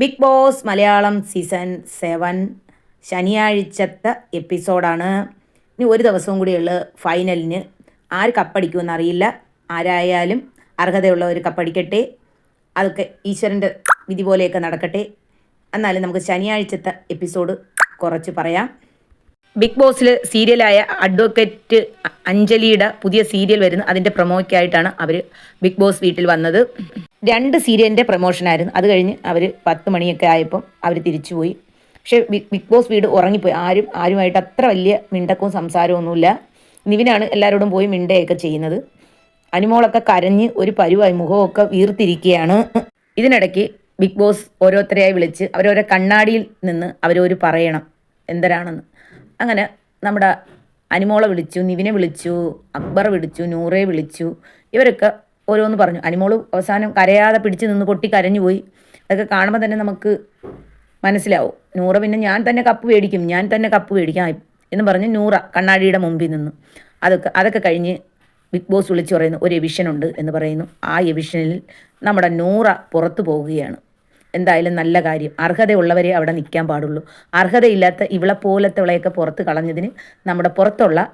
Big boss Malayalam season seven ശനിയാഴ്ചത്തെ എപ്പിസോഡാണ്. ഇനി ഒരു ദിവസവും കൂടിയുള്ള ഫൈനലിന്. ആര് കപ്പടിക്കുമെന്ന് അറിയില്ല. ആരായാലും അർഹതയുള്ളവർ കപ്പടിക്കട്ടെ. അതൊക്കെ ഈശ്വരന്റെ വിധി പോലെയൊക്കെ നടക്കട്ടെ. എന്നാലും നമുക്ക് ശനിയാഴ്ചത്തെ എപ്പിസോഡ് കുറച്ച് പറയാം. ബിഗ് ബോസിൽ സീരിയലായ അഡ്വക്കേറ്റ് അഞ്ജലിയുടെ പുതിയ സീരിയൽ വരുന്നു. അതിന്റെ പ്രൊമോയ്ക്കായിട്ടാണ് അവർ ബിഗ് ബോസ് വീട്ടിൽ വന്നത്. രണ്ട് സീരിയലിന്റെ പ്രൊമോഷനായിരുന്നു അത് കഴിഞ്ഞ് അവർ പത്ത് മണിയൊക്കെ ആയപ്പം അവർ തിരിച്ചുപോയി പക്ഷേ ബിഗ് ബിഗ് ബോസ് വീട് ഉറങ്ങിപ്പോയി. ആരും ആരുമായിട്ട് അത്ര വലിയ മിണ്ടക്കവും സംസാരവും ഒന്നുമില്ല. നിവിനാണ് എല്ലാവരോടും പോയി മിണ്ടയൊക്കെ ചെയ്യുന്നത്. അനുമോളൊക്കെ കരഞ്ഞ് ഒരു പരുവായി മുഖമൊക്കെ വീർത്തിരിക്കുകയാണ്. ഇതിനിടയ്ക്ക് ബിഗ് ബോസ് ഓരോരുത്തരെയായി വിളിച്ച് അവരോരോ കണ്ണാടിയിൽ നിന്ന് അവരോര് പറയണം. എന്തരാണെന്ന്. അങ്ങനെ നമ്മുടെ അനുമോളെ വിളിച്ചു നിവിനെ വിളിച്ചു അക്ബർ വിളിച്ചു നൂറെ വിളിച്ചു. ഇവരൊക്കെ ഓരോന്ന് പറഞ്ഞു. അനിമോൾ അവസാനം കരയാതെ പിടിച്ചു നിന്ന് പൊട്ടി കരഞ്ഞു പോയി. അതൊക്കെ കാണുമ്പോൾ തന്നെ നമുക്ക് മനസ്സിലാവും. നൂറ പിന്നെ ഞാൻ തന്നെ കപ്പ് മേടിക്കും. ഞാൻ തന്നെ കപ്പ് മേടിക്കാം. എന്ന് പറഞ്ഞ് നൂറ കണ്ണാടിയുടെ മുമ്പിൽ നിന്ന്. അതൊക്കെ അതൊക്കെ കഴിഞ്ഞ് ബിഗ് ബോസ് വിളിച്ച് പറയുന്നു ഒരു എവിഷനുണ്ട് എന്ന് പറയുന്നു. ആ എവിഷനിൽ നമ്മുടെ നൂറ പുറത്തു പോവുകയാണ്. എന്തായാലും നല്ല കാര്യം. അർഹതയുള്ളവരെ അവിടെ നിൽക്കാൻ പാടുള്ളൂ. അർഹതയില്ലാത്ത ഇവളെ പോലത്തെവളെയൊക്കെ പുറത്ത് കളഞ്ഞതിന് നമ്മുടെ പുറത്തുള്ള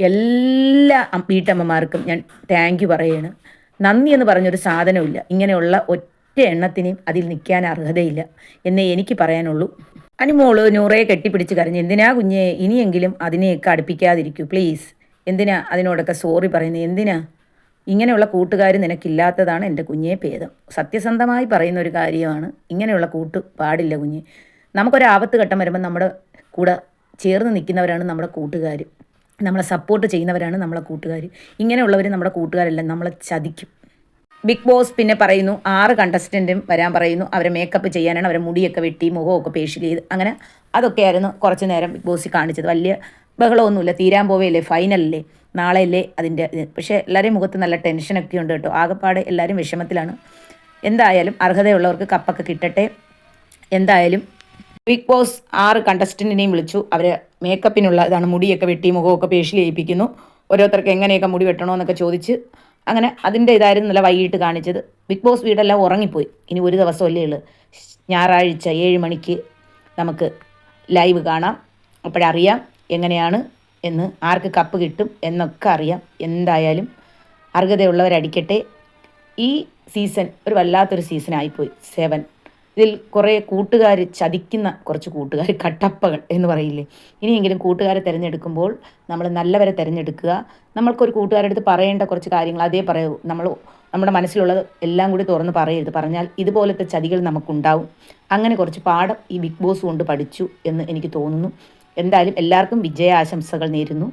എല്ലാ വീട്ടമ്മമാർക്കും ഞാൻ താങ്ക് യു പറയുകയാണ് നന്ദി എന്ന് പറഞ്ഞൊരു സാധനമില്ല ഇങ്ങനെയുള്ള ഒറ്റ എണ്ണത്തിനെയും അതിൽ നിൽക്കാൻ അർഹതയില്ല എന്നേ എനിക്ക് പറയാനുള്ളൂ. അനുമോൾ നൂറയെ കെട്ടിപ്പിടിച്ച് കരഞ്ഞ് എന്തിനാ കുഞ്ഞെ ഇനിയെങ്കിലും അതിനെയൊക്കെ അടുപ്പിക്കാതിരിക്കൂ പ്ലീസ് എന്തിനാ അതിനോടൊക്കെ സോറി പറയുന്നത്? എന്തിനാ? ഇങ്ങനെയുള്ള കൂട്ടുകാർ നിനക്കില്ലാത്തതാണ് എന്റെ കുഞ്ഞേ ഭേദം. സത്യസന്ധമായി പറയുന്ന ഒരു കാര്യമാണ് ഇങ്ങനെയുള്ള കൂട്ട് പാടില്ല കുഞ്ഞ്. നമുക്കൊരു ആപത്ത് ഘട്ടം വരുമ്പോൾ നമ്മുടെ കൂടെ ചേർന്ന് നിൽക്കുന്നവരാണ് നമ്മുടെ കൂട്ടുകാർ നമ്മളെ സപ്പോർട്ട് ചെയ്യുന്നവരാണ് നമ്മളെ കൂട്ടുകാർ ഇങ്ങനെയുള്ളവർ നമ്മുടെ കൂട്ടുകാരെല്ലാം നമ്മളെ ചതിക്കും. ബിഗ് ബോസ് പിന്നെ പറയുന്നു ആറ് കണ്ടസ്റ്റന്റും വരാൻ പറയുന്നു. അവരെ മേക്കപ്പ് ചെയ്യാനാണ് അവരെ മുടിയൊക്കെ വെട്ടി മുഖമൊക്കെ പേഷ്യൽ ചെയ്ത് അങ്ങനെ അതൊക്കെയായിരുന്നു കുറച്ച് നേരം ബിഗ് ബോസിൽ കാണിച്ചത്. വലിയ ബഹളമൊന്നുമില്ല തീരാൻ പോവേയല്ലേ ഫൈനലല്ലേ നാളെയല്ലേ അതിന്റെ പക്ഷേ എല്ലാവരെയും മുഖത്ത് നല്ല ടെൻഷനൊക്കെ ഉണ്ട് കേട്ടോ. ആകെപ്പാട് എല്ലാവരും വിഷമത്തിലാണ്. എന്തായാലും അർഹതയുള്ളവർക്ക് കപ്പൊക്കെ കിട്ടട്ടെ. എന്തായാലും ബിഗ് ബോസ് ആറ് കണ്ടസ്റ്റന്റിനെയും വിളിച്ചു. അവർ മേക്കപ്പിനുള്ള ഇതാണ് മുടിയൊക്കെ വെട്ടി മുഖമൊക്കെ പേഷ്യൽ ചെയ്യിപ്പിക്കുന്നു. ഓരോരുത്തർക്ക് എങ്ങനെയൊക്കെ മുടി വെട്ടണമെന്നൊക്കെ ചോദിച്ച് അങ്ങനെ അതിന്റെ ഇതായിരുന്നു നല്ല വൈകിട്ട് കാണിച്ചത്. ബിഗ് ബോസ് വീടെല്ലാം ഉറങ്ങിപ്പോയി. ഇനി ഒരു ദിവസമല്ലേ ഉള്ളൂ. ഞായറാഴ്ച ഏഴ് മണിക്ക് നമുക്ക് ലൈവ് കാണാം. അപ്പോഴറിയാം എങ്ങനെയാണ് എന്ന് ആർക്ക് കപ്പ് കിട്ടും എന്നൊക്കെ അറിയാം. എന്തായാലും അർഹതയുള്ളവരടിക്കട്ടെ. ഈ സീസൺ ഒരു വല്ലാത്തൊരു സീസൺ ആയിപ്പോയി. സെവൻ ഇതിൽ കുറേ കൂട്ടുകാർ ചതിക്കുന്ന കുറച്ച് കൂട്ടുകാർ കട്ടപ്പകൾ എന്ന് പറയില്ലേ? ഇനിയെങ്കിലും കൂട്ടുകാരെ തിരഞ്ഞെടുക്കുമ്പോൾ നമ്മൾ നല്ലവരെ തിരഞ്ഞെടുക്കുക. നമ്മൾക്കൊരു കൂട്ടുകാരുടെ അടുത്ത് പറയേണ്ട കുറച്ച് കാര്യങ്ങൾ അതേ പറയൂ. നമ്മൾ നമ്മുടെ മനസ്സിലുള്ളത് എല്ലാം കൂടി തുറന്ന് പറയരുത്. പറഞ്ഞാൽ ഇതുപോലത്തെ ചതികൾ നമുക്കുണ്ടാവും. അങ്ങനെ കുറച്ച് പാഠം ഈ ബിഗ് ബോസ് കൊണ്ട് പഠിച്ചു എന്ന് എനിക്ക് തോന്നുന്നു. എന്തായാലും എല്ലാവർക്കും വിജയാശംസകൾ നേരുന്നു.